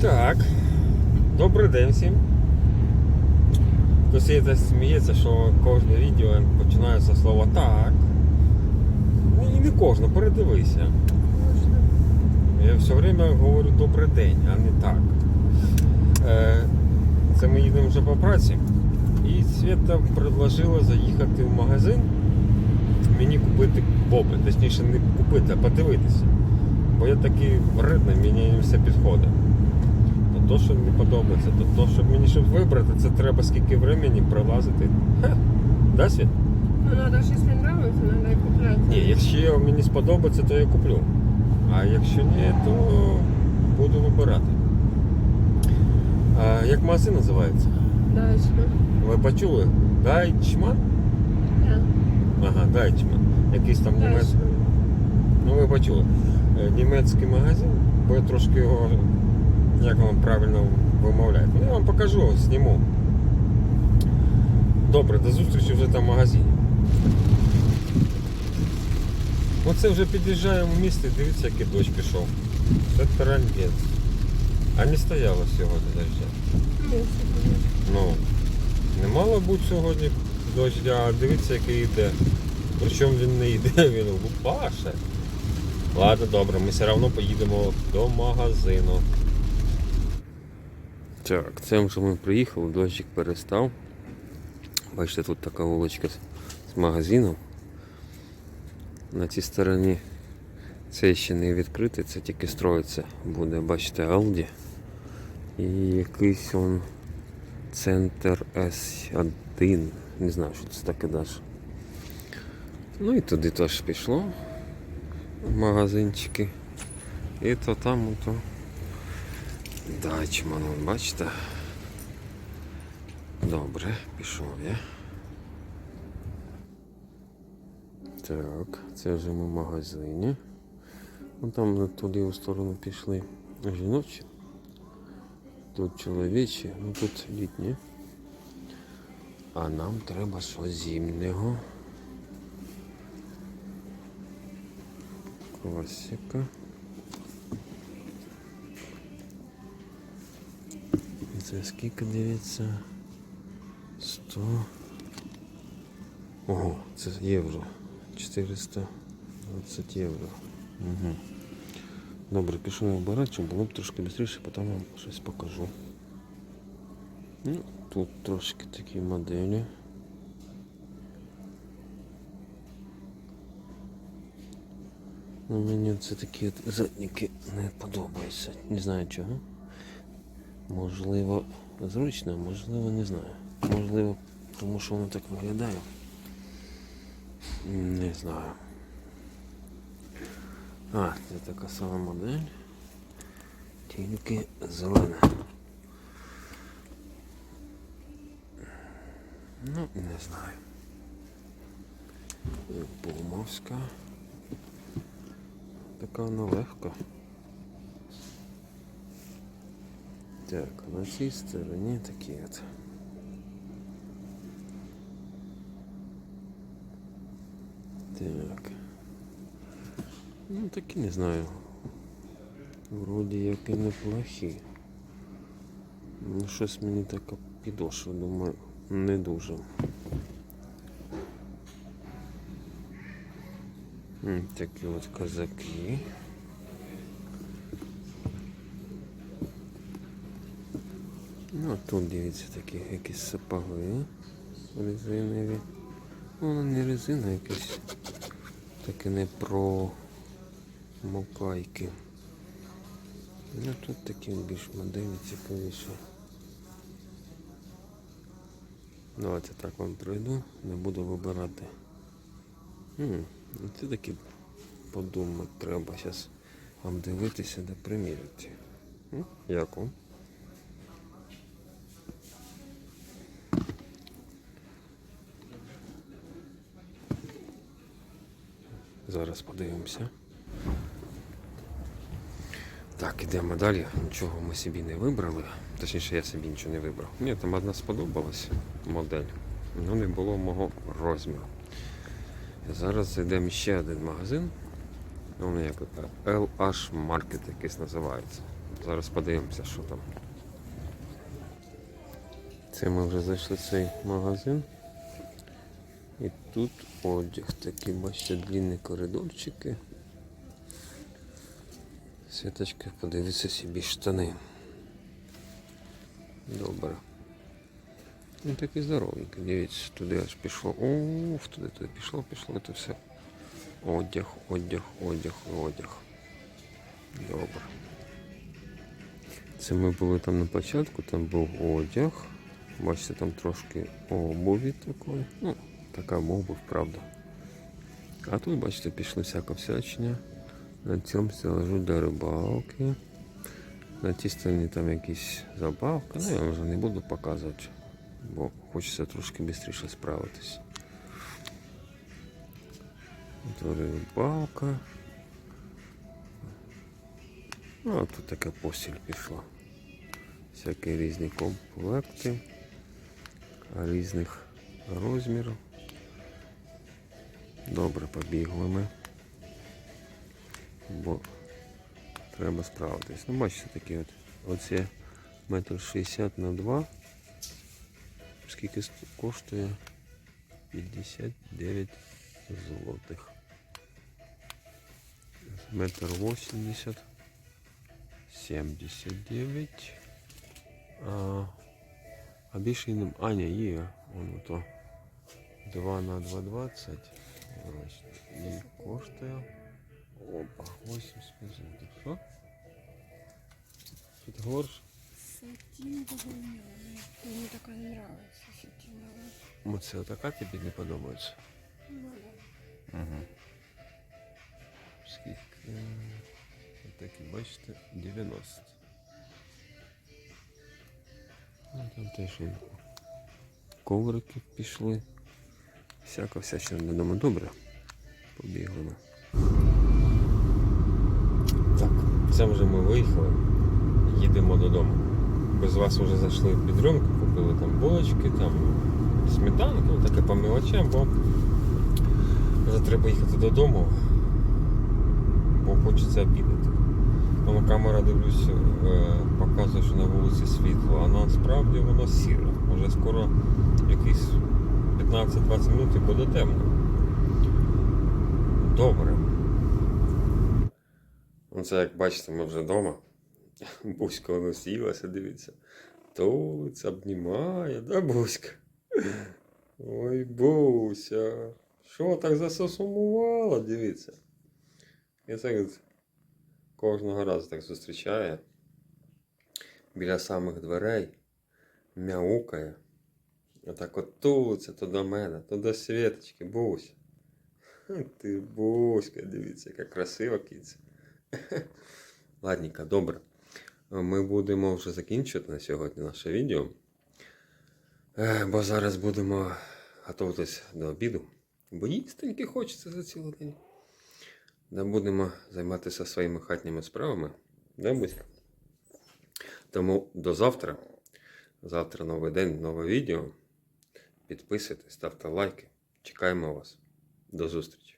Так, добрий день всім. Десь сміється, що кожне відео починається з слова так. Ну і не кожне, передивися. Я все время говорю добрий день, а не так. Е, Це ми їдемо вже по праці. І Свята предложила заїхати в магазин, мені купити боби, точніше не купити, а подивитися. Бо я такий вредний, мені не все підходить. То що не подобається, то то, що мені щоб вибрати, це треба скільки времени пролазити. Ха, да, Світ? Ну, надо ж, если нравится, надо и куплять. Ні, якщо мені сподобається, то я куплю. А якщо ні, то буду вибирати. А, як магазин називається? Дальше. Ви почули? Дайчман? Да. Ага, Дайчман. Якийсь там німецький. Ну ви почули. Е, Німецький магазин, бо я трошки його, як вам правильно вимовляють. Ну я вам покажу, зніму. Добре, до зустрічі вже там в магазині. Оце вже під'їжджаємо в місто дивіться, який дощ пішов. Це трандець. А не стояло сьогодні дождя. Ну, не мало бути сьогодні дождя, а дивіться, який йде. Причому він не йде, він лупаше. Ладно, добре, ми все одно поїдемо до магазину. Так, це вже ми приїхали, дощик перестав. Бачите, тут така вуличка з- магазином. На цій стороні це ще не відкрите, це тільки строїться буде, бачите, Aldi. І якийсь он центр С1. Не знаю, що це таке далі. Ну і туди теж пішло. Магазинчики. І то там, то. Дачман, бачите. Добре, пішов я. Так, це вже ми в магазині. Ну там туди у сторону пішли жіночі. Тут чоловічі, ну тут літні. А нам треба щось зимнього. Класика. Це скільки дивіться? 100. Ого, це євро. 420 євро. Угу. Добре, пішов обирати, щоб було б трошки швидше, потім вам щось покажу. Ну, тут трошки такі моделі. Ну, мені це такі от задніки не подобаються. Не знаю чого. Можливо, зручно, можливо, не знаю. Можливо, тому що воно так виглядає. Не знаю. А, це така сама модель. Тільки зелена. Ну, не знаю. Пулмовська. Така вона легка. Так, на цій стороні такі от. Так. Ну такі не знаю. Вроді як і неплохі. Ну щось мені така підошва, думаю, не дуже. Такі от козаки. Ну, тут дивіться такі якісь сапоги резинові. Ну, воно не резина, а якесь таке не про мокайки. Ну тут такі більш моделі цікавіші. Давайте так вам пройду, не буду вибирати. М, ну Це такі подумати треба. Зараз вам дивитися, де приміряти. Як вам? Зараз подивимося. Так, ідемо далі. Нічого ми собі не вибрали. Точніше, я собі нічого не вибрав. Мені там одна сподобалась модель, але не було мого розміру. Зараз зайдемо ще один магазин. Воно як LH Market якийсь називається. Зараз подивимося, що там. Це ми вже зайшли в цей магазин. Тут одяг такий, бачите, длинні коридорчики. Світочка, подивіться собі штани. Добре. Він такий здоровенький, дивіться, туди аж пішло. Уф, туди, туди пішло, пішло, це все. Одяг, одяг, одяг, одяг. Добре. Це ми були там на початку, там був одяг. Бачите, там трошки обуві такої. Ну, така обувь, правда. А тут, бачите, пішли всяка всячня. На цьому стелажу для рибалки. На тій стороні там якісь забавки. Ну, я вже не буду показувати, бо хочеться трошки швидше справитись. Тут рибалка. Ну, а тут така постіль пішла. Всякі різні комплекти різних розмірів. Добре побігли ми. Бо треба справитись. Ну, бачите такі от. Оце метр шістдесят на 2. Скільки коштує? 59 злотих. Метр 80. 79. А, а більше і нем... А, ні, є. Воно то 2 на 2,20. Ось. І коштує. Опа, 85 злотих. Що? Що ти говориш? Сатиновая. Мне такая нравится сатиновая. Оце така тобі не подобається. Угу. Скільки? Отакі, бачите, 90. Ну, там теж коврики пішли. Всяка всячина додому. Добре. Побігли. Так, це вже ми виїхали. Їдемо додому. Без вас вже зайшли в підрумку, купили там булочки, там сметанку, ну таке по мелочам, бо вже треба їхати додому, бо хочеться обідати. Тому камера дивлюсь, е, показує, що на вулиці світло, а насправді воно сіре. Може скоро якісь 15-20 минут і буде темно. Добре. Оце як бачите, ми вже вдома. Буська воно сілася, дивіться. Тулиться, обнімає, да, Буська? Ой, Буся. Що так засосумувала, дивіться. І це кожного разу так зустрічає. Біля самих дверей мяукає. Отак от тулиться то до мене, то до Світочки, Буся. Ти Буська, дивіться, яка красива киця. Ладненько, добре. Ми будемо вже закінчувати на сьогодні наше відео. Е, Бо зараз будемо готуватись до обіду. Бо їстеньки хочеться за цілий день. Да будемо займатися своїми хатніми справами. Да? Тому до завтра. Завтра новий день, нове відео. Підписуйтесь, ставте лайки. Чекаємо вас. До зустрічі.